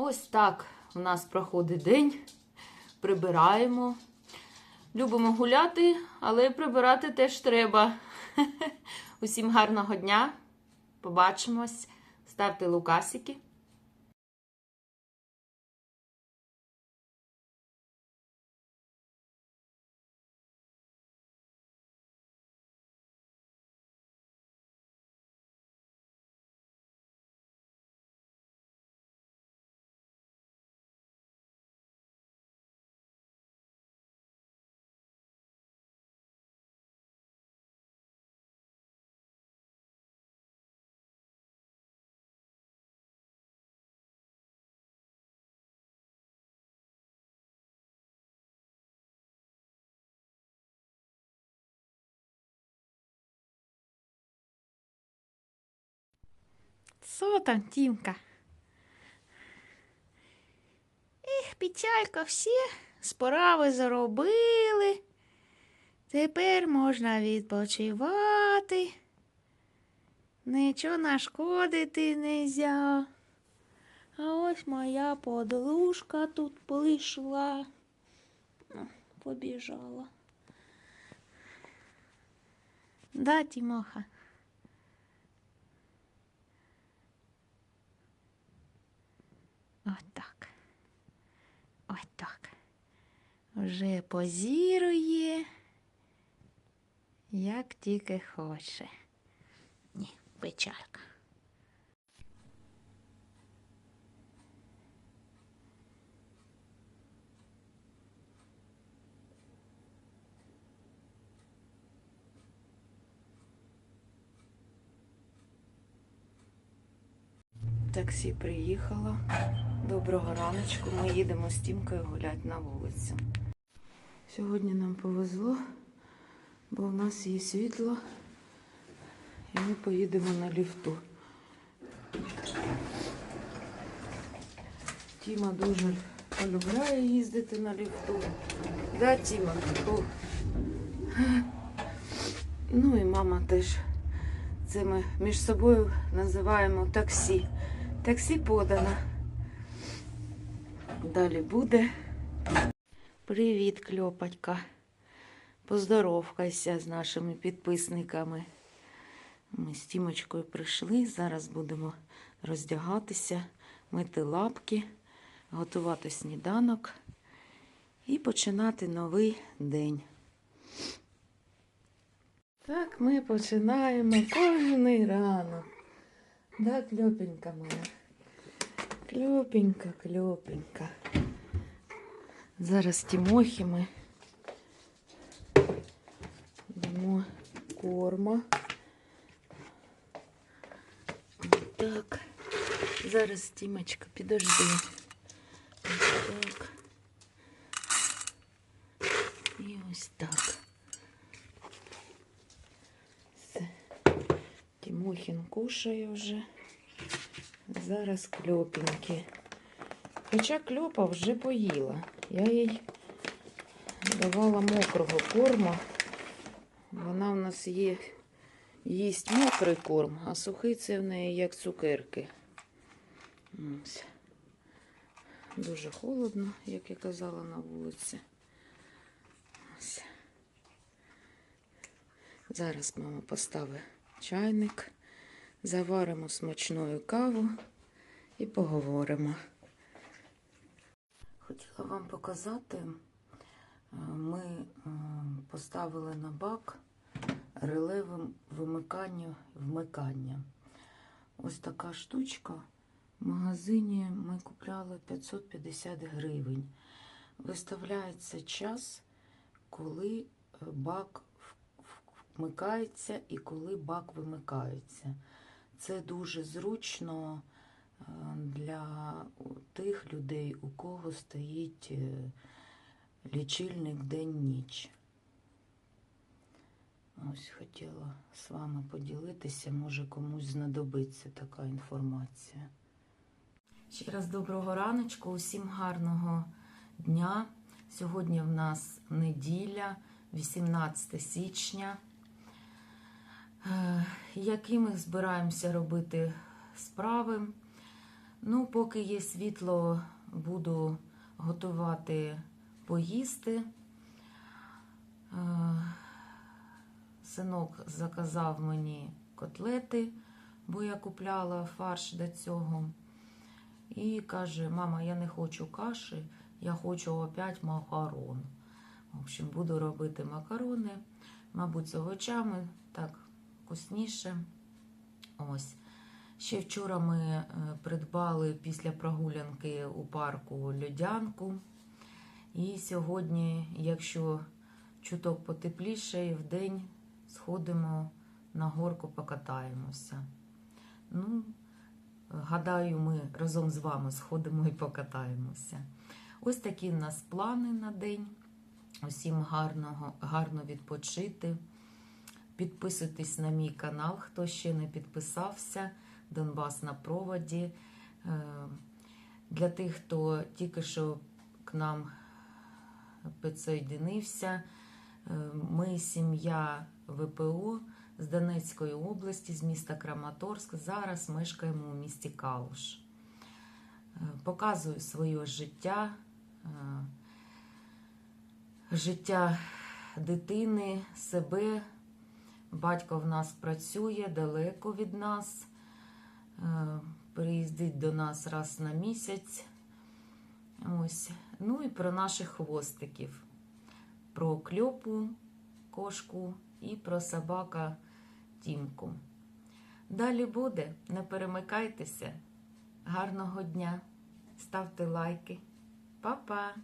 Ось так у нас проходить день. Прибираємо. Любимо гуляти, але прибирати теж треба. Усім гарного дня. Побачимось. Ставте лукасики. Що там, Тімка? Ех, печалька, всі справи заробили. Тепер можна відпочивати. Нічого нашкодити нельзя. А ось моя подружка тут прийшла. Ну, побіжала. Да, Тимоха? Отак. Вже позірує, як тільки хоче. Ні, печалька. Таксі приїхало. Доброго раночку. Ми їдемо з Тімкою гуляти на вулицю. Сьогодні нам повезло, бо в нас є світло, і ми поїдемо на ліфту. Тіма дуже полюбляє їздити на ліфту. Да, Тіма? О. Ну і мама теж. Це ми між собою називаємо таксі. Таксі подано. Далі буде. Привіт, кльопатька. Поздоровкайся з нашими підписниками. Ми з Тімочкою прийшли. Зараз будемо роздягатися, мити лапки, готувати сніданок і починати новий день. Так ми починаємо кожний ранок. Да, кльопенька моя. Кльопенька, кльопенька. Зараз Тімохі ми дамо корма. Так. Зараз Тімочка, підожди. Ось так. І ось так. Все. Тимохін кушає вже. Зараз кльопеньки. Хоча кльопа вже поїла. Я їй давала мокрого корму. Вона в нас є, їсть мокрий корм, а сухий це в неї як цукерки. Ось. Дуже холодно, як я казала на вулиці. Зараз мама поставить чайник, заваримо смачною каву і поговоримо. Хотіла вам показати, е, ми е, поставили на бак реле вим- вимикання вмикання. Ось така штучка. В магазині ми купляли 550 гривень. Виставляється час, коли е, бак вмикається і коли бак вимикається. Це дуже зручно для тих людей, у кого стоїть е, лічильник день-ніч. Ось хотіла з вами поділитися, може комусь знадобиться така інформація. Ще раз доброго раночку, усім гарного дня. Сьогодні в нас неділя, 18 січня. Е, Які ми збираємося робити справи? Ну, поки є світло, буду готувати поїсти. Е, Синок заказав мені котлети, бо я купляла фарш до цього. І каже: мама, я не хочу каші, я хочу опять макарон. В общем, буду робити макарони, мабуть, з овочами, так вкусніше. Ось. Ще вчора ми е, придбали після прогулянки у парку льодянку. І сьогодні, якщо чуток потепліше, в день сходимо на горку, покатаємося. Ну, гадаю, ми разом з вами сходимо і покатаємося. Ось такі в нас плани на день. Усім гарного, гарно відпочити. Підписуйтесь на мій канал, хто ще не підписався. Донбас на проводі. Е, Для тих, хто тільки що к нам підсоєдинився, е, ми сім'я ВПО з Донецької області, з міста Краматорськ. Зараз мешкаємо у місті Калуш. Е, Показую своє життя, життя дитини, себе. Батько в нас працює далеко від нас. Приїздить до нас раз на місяць. Ось. Ну і про наших хвостиків. Про кльопу, кошку і про собака Тімку. Далі буде. Не перемикайтеся. Гарного дня. Ставте лайки. Па-па!